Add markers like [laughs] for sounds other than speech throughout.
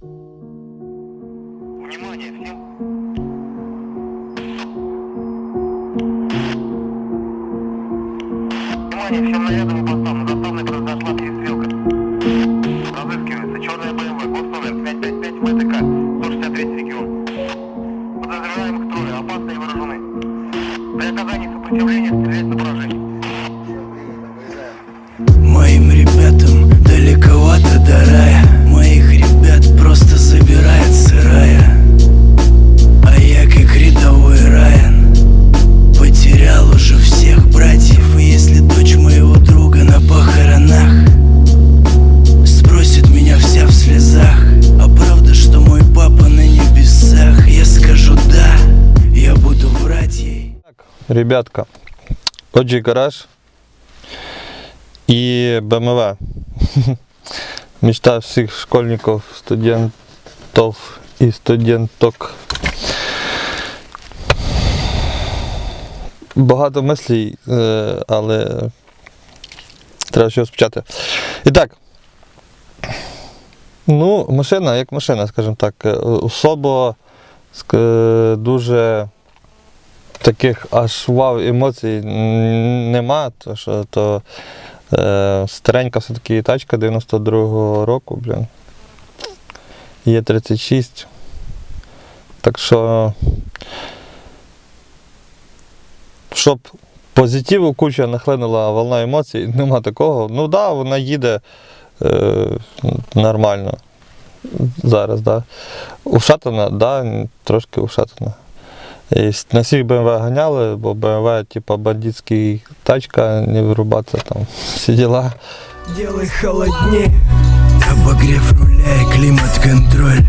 Внимание всем! Внимание всем нарядам постам. На заставной произошла перестрелка. Разыскивается черная БМВ, госномер 555 ВТК, 163 регион. Подозреваемых трое, опасны и вооружены. При оказании сопротивления стрелять на поражение. Моим ребятам далековато до рая Ребятка, отже гараж і БМВ. [laughs] Мечта всіх школьників, студентів і студенток. Багато мислей, е, але треба щось почати. І так. Ну, машина як машина, скажімо так, е, особо дуже таких аж вау емоцій нема, то що то е, старенька все-таки тачка 92-го року, блін. Є 36. Так що. Щоб позитиву куча нахлинула волна емоцій, [laughs] нема такого. Ну так, да, вона їде е, нормально. Зараз, да. Ушатана, да, трошки ушатана. І с- на всіх BMW ганяли, бо BMW, типа, бандитський тачка, не вирубатися там [laughs] всі діла. Делай холоднее Обогрев руля и климат-контроль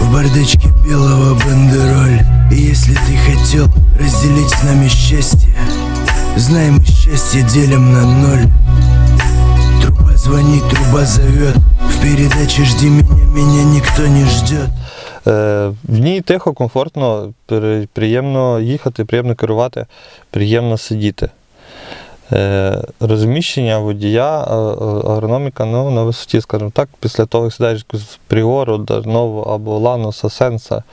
В бардачке белого бандероль И если ты хотел разделить с нами счастье Знай, мы счастье делим на ноль Труба звонит, труба зовет В передаче «Жди меня, меня никто не ждет» Е, в ній тихо, комфортно, при- приємно їхати, приємно керувати, приємно сидіти. Е, розміщення водія, е, е, агрономіка ну, на висоті, скажімо так, після того, як сідаєш якусь пріору, нову або ланоса, сенса,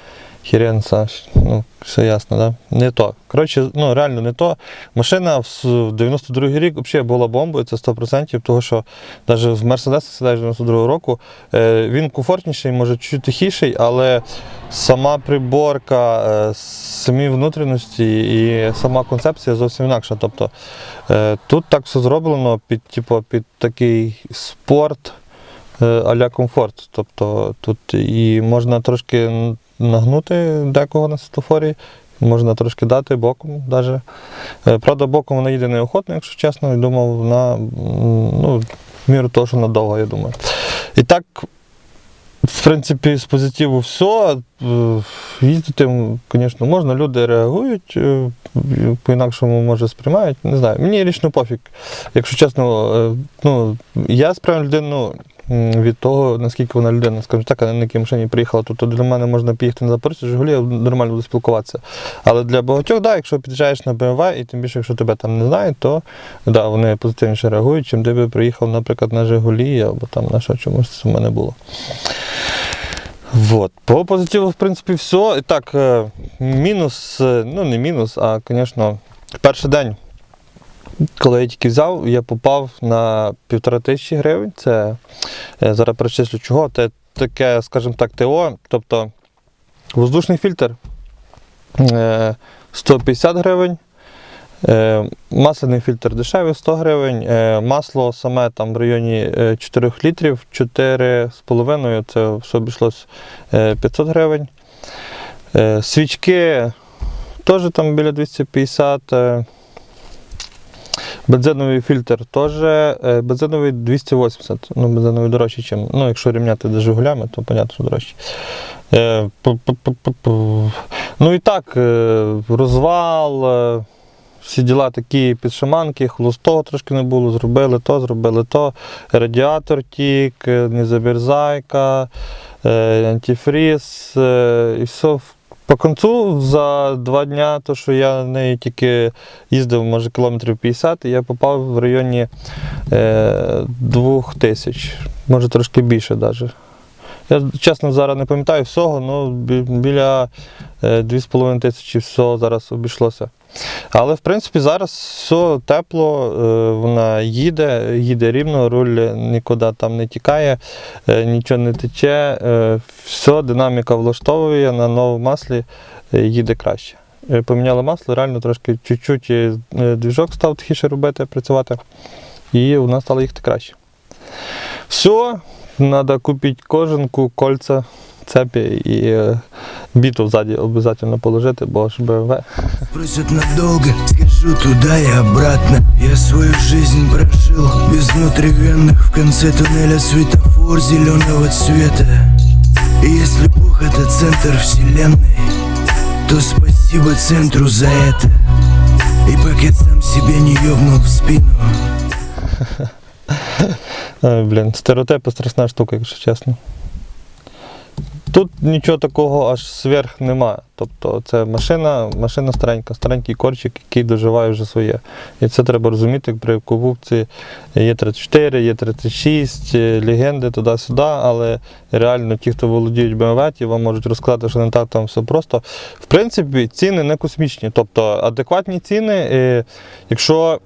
хіренса, ну, все ясно, да? не то. Коротше, ну, реально не то. Машина в, 92-й рік взагалі була бомбою, це 100%, тому що навіть в Мерседес сідаєш 92-го року, е, він комфортніший, може чуть тихіший, але сама приборка, е, самі внутрішності і сама концепція зовсім інакша. Тобто е, тут так все зроблено під, типу, під такий спорт а-ля комфорт. Тобто тут і можна трошки нагнути декого на світлофорі, можна трошки дати боком. Даже. Е, Правда, боком вона їде неохотно, якщо чесно, я думав, вона ну, міру того, що надовго, я думаю. І так, в принципі, з позитиву все. Їздити, звісно, можна, люди реагують, е, по-інакшому, може, сприймають. Не знаю. Мені лічно пофіг. Якщо чесно, е, ну, я сприймаю людину від того, наскільки вона людина, скажімо так, а на якій машині приїхала. Тобто для мене можна поїхати на Запоріжжя, Жигулі, я нормально буду спілкуватися. Але для багатьох, да, якщо під'їжджаєш на BMW, і тим більше, якщо тебе там не знають, то да, вони позитивніше реагують, чим ти би приїхав, наприклад, на Жигулі або там на що чомусь у мене було. Вот. По позитиву, в принципі, все. І так, е, мінус, е, ну не мінус, а, звісно, перший день, коли я тільки взяв, я попав на півтора тисячі гривень. Це е, зараз перечислю чого. Це таке, скажімо так, ТО, тобто воздушний фільтр е, 150 гривень. Е, Масляний фільтр дешевий 100 гривень, е, масло саме там в районі е, 4 літрів, 4,5 це все обійшлось е, 500 гривень. Е, Свічки теж там біля 250. е, Бензиновий фільтр теж е, бензиновий 280. Ну, бензиновий дорожчий, ніж. Ну, якщо рівняти з Жигулями, то понятно, що дорожчий. Е. Ну і так, е, розвал, всі діла такі підшаманки, холостого трошки не було, зробили то, зробили то. Радіатор тік, незабірзайка, антифріз, і все. По концу за два дня, то що я нею тільки їздив, може, кілометрів 50, і я попав в районі е, 2000, може трошки більше навіть. Я чесно зараз не пам'ятаю всього, але біля е, 2,5 тисячі всього зараз обійшлося. Але в принципі зараз все тепло, е, вона їде, їде рівно, руль нікуди там не тікає, е, нічого не тече, е, все, динаміка влаштовує на новому маслі їде краще. Поміняли масло, реально трошки чуть-чуть двіжок став тихіше робити, працювати, і у нас стало їхати краще. Все, треба купити кожанку, кольця, цепі і е, біту ззаді обов'язково положити, бо ж БМВ. Спросят надолго, скажу туда и обратно Я свою жизнь прожил без внутривенных В конце туннеля светофор зеленого цвета И если Бог это центр вселенной То спасибо центру за это И пока сам себе не ёбнул в спину Е, Блін, стереотипи страшна штука, якщо чесно. Тут нічого такого аж сверх немає. Тобто це машина, машина старенька, старенький корчик, який доживає вже своє. І це треба розуміти, при покупці є 34, є 36, е, легенди туди-сюди, але реально ті, хто володіють BMW, ті вам можуть розказати, що не так там все просто. В принципі, ціни не космічні, тобто адекватні ціни, е, якщо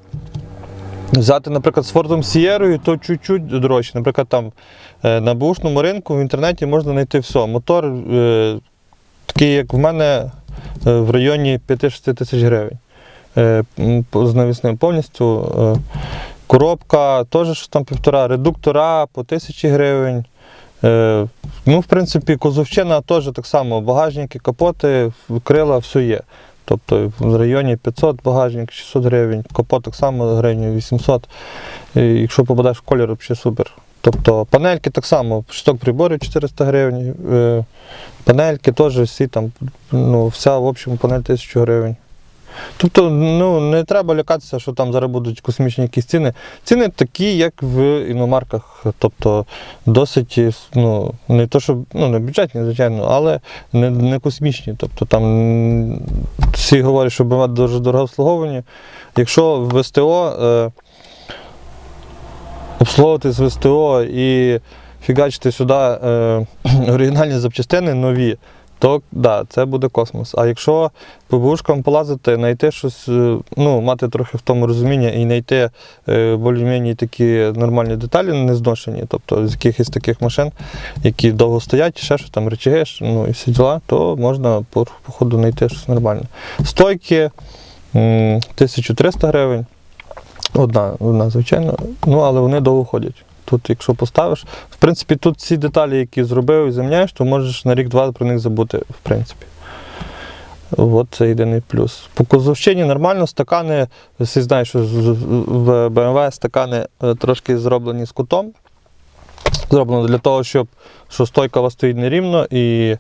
Взяти, наприклад, з Фордом Сієрою, то чуть-чуть дорожче. Наприклад, там е, на бушному ринку в інтернеті можна знайти все. Мотор е, такий, як в мене, е, в районі 5-6 тисяч гривень. Е, з навісним повністю. Е, коробка теж там півтора, редуктора по тисячі гривень. Е, ну, в принципі, козовщина теж так само. Багажники, капоти, крила, все є. Тобто в районі 500 багажник, 600 гривень, капот так само гривень 800. І якщо попадеш в колір, взагалі супер. Тобто панельки так само, шток приборів 400 гривень, е, панельки теж всі там, ну, вся в общем, панель 1000 гривень. Тобто ну, не треба лякатися, що там зараз будуть космічні якісь ціни. Ціни такі, як в іномарках. Тобто досить, ну, не то, що ну, не бюджетні, звичайно, але не, не космічні. Тобто там всі говорять, що BMW дуже дорого обслуговування. Якщо в СТО е, обслуговувати з СТО і фігачити сюди е, [clears throat] оригінальні запчастини нові, то да, це буде космос. А якщо по бушкам полазити, знайти щось, е, ну, мати трохи в тому розуміння і знайти е, більш-менш такі нормальні деталі не зношені, тобто з якихось таких машин, які довго стоять, ще щось там речаги, ну і всі діла, то можна по, по ходу знайти щось нормальне. Стойки м, 1300 гривень. Одна, одна, звичайно, ну але вони довго ходять. Тут, якщо поставиш, в принципі, тут всі деталі, які зробив і заміняєш, то можеш на рік-два про них забути, в принципі. От це єдиний плюс. По козовщині нормально, стакани, всі знають, що в BMW стакани е, трошки зроблені з кутом. Зроблено для того, щоб що стойка у вас стоїть нерівно і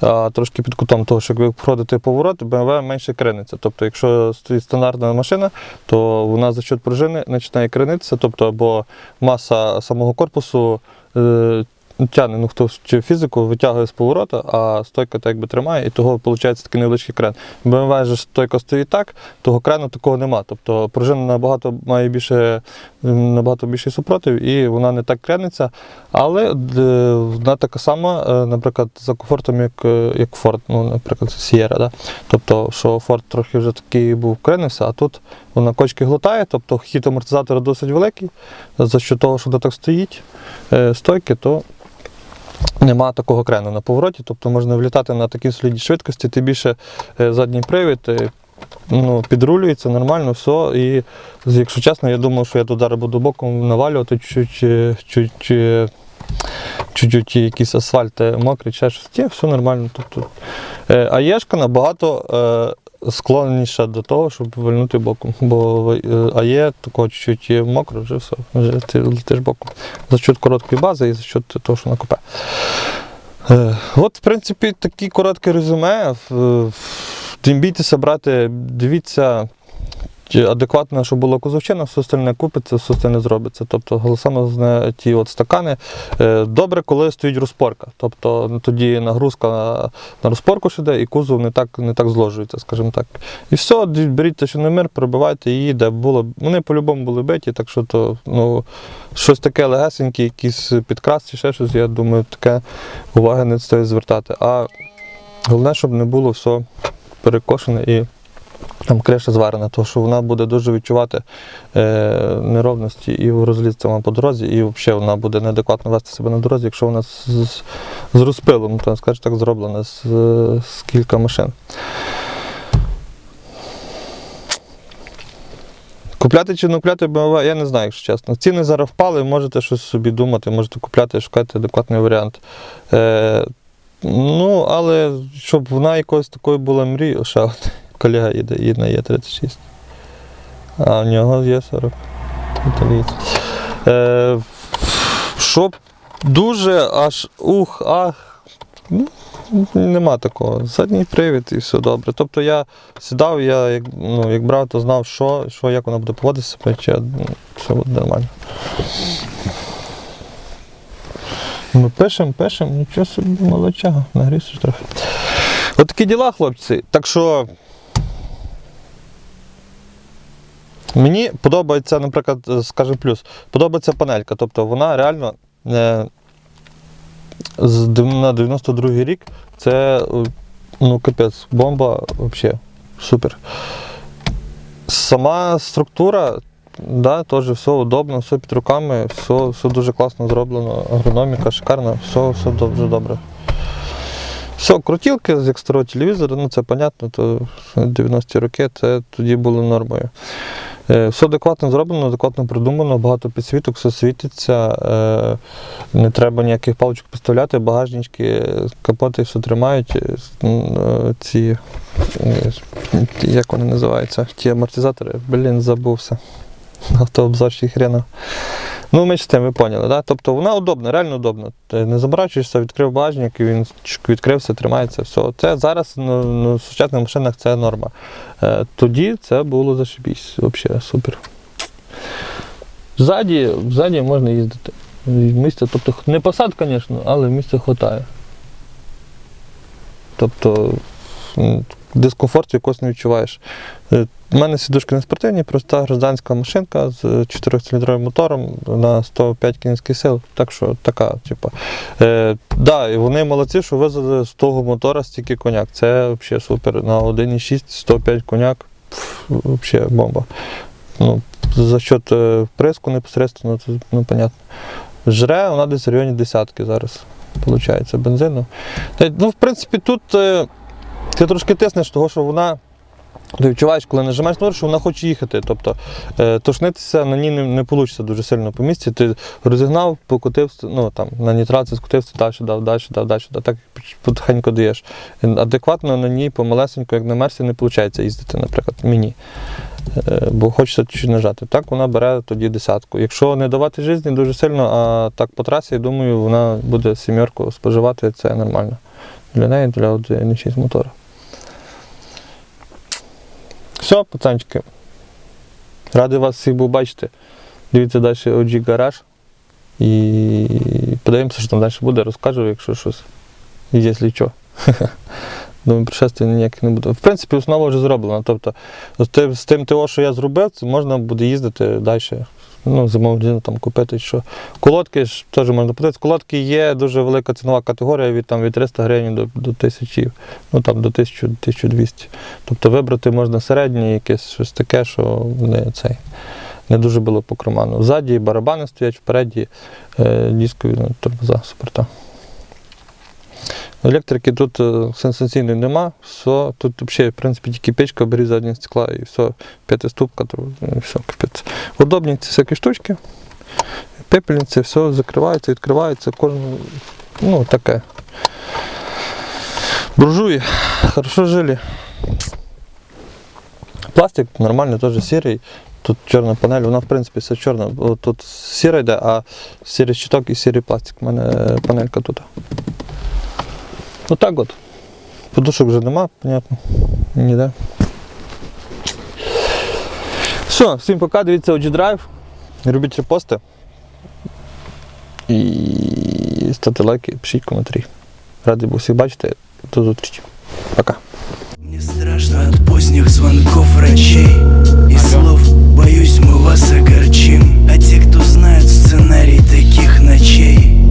а, трошки під кутом того, що як ви поворот, BMW менше крениться. Тобто, якщо стоїть стандартна машина, то вона за счет пружини починає кренитися, тобто або маса самого корпусу е, тягне, ну хто вчив фізику, витягує з поворота, а стойка так якби тримає, і того виходить такий невеличкий крен. BMW же стойка стоїть так, того крену такого нема. Тобто пружина набагато має більше, набагато більший супротив, і вона не так крениться. Але е, вона така сама, е, наприклад, за комфортом, як, е, як Ford, ну, наприклад, Sierra. Да? Тобто, що Ford трохи вже такий був кренився, а тут вона кочки глотає, тобто хід амортизатора досить великий. За що того, що вона так стоїть, стойки, то нема такого крену на повороті, тобто можна влітати на такій солідній швидкості, тим більше е, задній привід. е, Ну, підрулюється нормально, все. І якщо чесно, я думав, що я зараз буду боком навалювати чуть-чуть, е, чуть, якісь асфальти мокрі, ще щось. Ті, все нормально. Тобто. Е, А єшка набагато склонніша до того, щоб вильнути боком. Бо е, а є такого чуть-чуть мокро, вже все, вже ти летиш боком. За счет короткої бази і за счет того, що на купе. Е, От, в принципі, такі короткі резюме. В- в- бійтеся брати, дивіться, адекватно, щоб була кузовчина, все остальне купиться, все остальне зробиться. Тобто саме ті от стакани. Е, Добре, коли стоїть розпорка. Тобто тоді нагрузка на, розпорку ж іде, і кузов не так, не так зложується, скажімо так. І все, беріть те, що не мир, пробивайте її, де було. Вони по-любому були биті, так що то ну, щось таке легесеньке, якісь підкрас чи ще щось, я думаю, таке уваги не стоїть звертати. А головне, щоб не було все перекошене і там криша зварена, тому що вона буде дуже відчувати е, неровності і розлізться вона по дорозі, і взагалі вона буде неадекватно вести себе на дорозі, якщо вона з, з, з розпилом, то скажімо так, зроблена з, з кілька машин. Купляти чи не купляти BMW, я не знаю, якщо чесно. Ціни зараз впали, можете щось собі думати, можете купляти, шукати адекватний варіант. Е, ну, але щоб вона якоюсь такою була мрією, ще от колега їде, їде на Є36. А в нього є 40. Італійці. Е, щоб дуже аж ух, ах. ну, Нема такого. Задній привід і все добре. Тобто я сідав, я як, ну, як брав, то знав, що, що як вона буде поводити себе, чи ну, все буде нормально. Ми пишемо, пишемо, нічого собі молодчага, нагрівся трохи. От такі діла, хлопці. Так що. Мені подобається, наприклад, скажімо плюс, подобається панелька. Тобто вона реально е, на 92-й рік це е, ну, капець, бомба взагалі супер. Сама структура, да, теж все удобно, все під руками, все, все дуже класно зроблено, агрономіка шикарна, все, все дуже добре. Все, крутілки з як старого телевізора, ну це понятно, то 90-ті роки це тоді було нормою. Е, Все адекватно зроблено, адекватно придумано, багато підсвіток, все світиться, е, не треба ніяких паличок поставляти, багажнички, капоти все тримають. е, Ці, як вони називаються, ті амортизатори, блін, забувся. Автообзорчий хрена. Ну, ми з тим, ви поняли, да? Тобто вона удобна, реально удобна. Ти не заморачуєшся, відкрив багажник, він відкрився, тримається, все. Це зараз ну, ну, в сучасних машинах це норма. Е, тоді це було зашибісь, взагалі супер. Ззаді, ззаді можна їздити. Місця, тобто не посад, звісно, але місця вистачає. Тобто дискомфорту якось не відчуваєш. Е, У мене сідушки не спортивні, проста гражданська машинка з 4-циліндровим мотором на 105 кінських сил. Так що така, типу. Е, да, і вони молодці, що везли з того мотора стільки коняк. Це взагалі супер. На 1,6 105 коняк. Взагалі бомба. Ну, за счет е, приску непосередньо, ну, понятно. Жре вона десь в районі десятки зараз, виходить, бензину. Ну, в принципі, тут е, ти трошки тиснеш, того, що вона. Ти відчуваєш, коли нажимаєш на що вона хоче їхати. Тобто е, тошнитися на ній не, не вийде дуже сильно по місці. Ти розігнав, покотився, ну там на нітрацію скотився, далі дав, далі дав, далі дав. Так потихеньку даєш. Адекватно на ній помалесенько, як на мерсі, не виходить їздити, наприклад, мені. Е, бо хочеться чуть нажати. Так вона бере тоді десятку. Якщо не давати житті дуже сильно, а так по трасі, я думаю, вона буде сімерку споживати, це нормально. Для неї, для 1.6 мотора. Все, пацанчики. Радий вас всіх був бачити. Дивіться далі OG гараж. І подивимося, що там далі буде, розкажу, якщо щось. Якщо що. [laughs] Думаю, пришестя ніяких не буде. В принципі, основа вже зроблена. Тобто, з тим, ТО, що я зробив, можна буде їздити далі. Ну, зимову там купити. Що. Колодки ж теж можна подивитися. Колодки є дуже велика цінова категорія від, там, від 300 гривень до, до 1000, ну там до 1000 1200. Тобто вибрати можна середнє, якесь щось таке, що не, цей, не дуже було по карману. Ззаді барабани стоять, впереді е, дискові ну, тормоза, суперта. Електрики тут е, сенсаційної нема, все, тут взагалі, в принципі, тільки печка, бери заднє стекла і все, п'ятиступка, то і все, капець. Удобні ці всякі штучки, пепельниці, все закривається, відкривається, кожен, ну, таке. Буржуї, хорошо жили. Пластик нормально, теж сірий. Тут чорна панель, вона в принципі все чорна. О, Тут сіра йде, а сірий щиток і сірий пластик. У мене е, панелька тут. Отак от. Подушок вже нема, понятно. Ніде. Все, всім пока, дивіться OG Drive, робіть репости. І ставте лайки, пишіть коментарі. Радий був всіх бачити. До зустрічі. Пока. Мне страшно от поздних звонков врачей И слов, боюсь, мы вас огорчим А те, кто знают сценарий таких ночей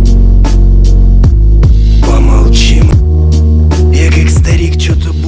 histerik çötü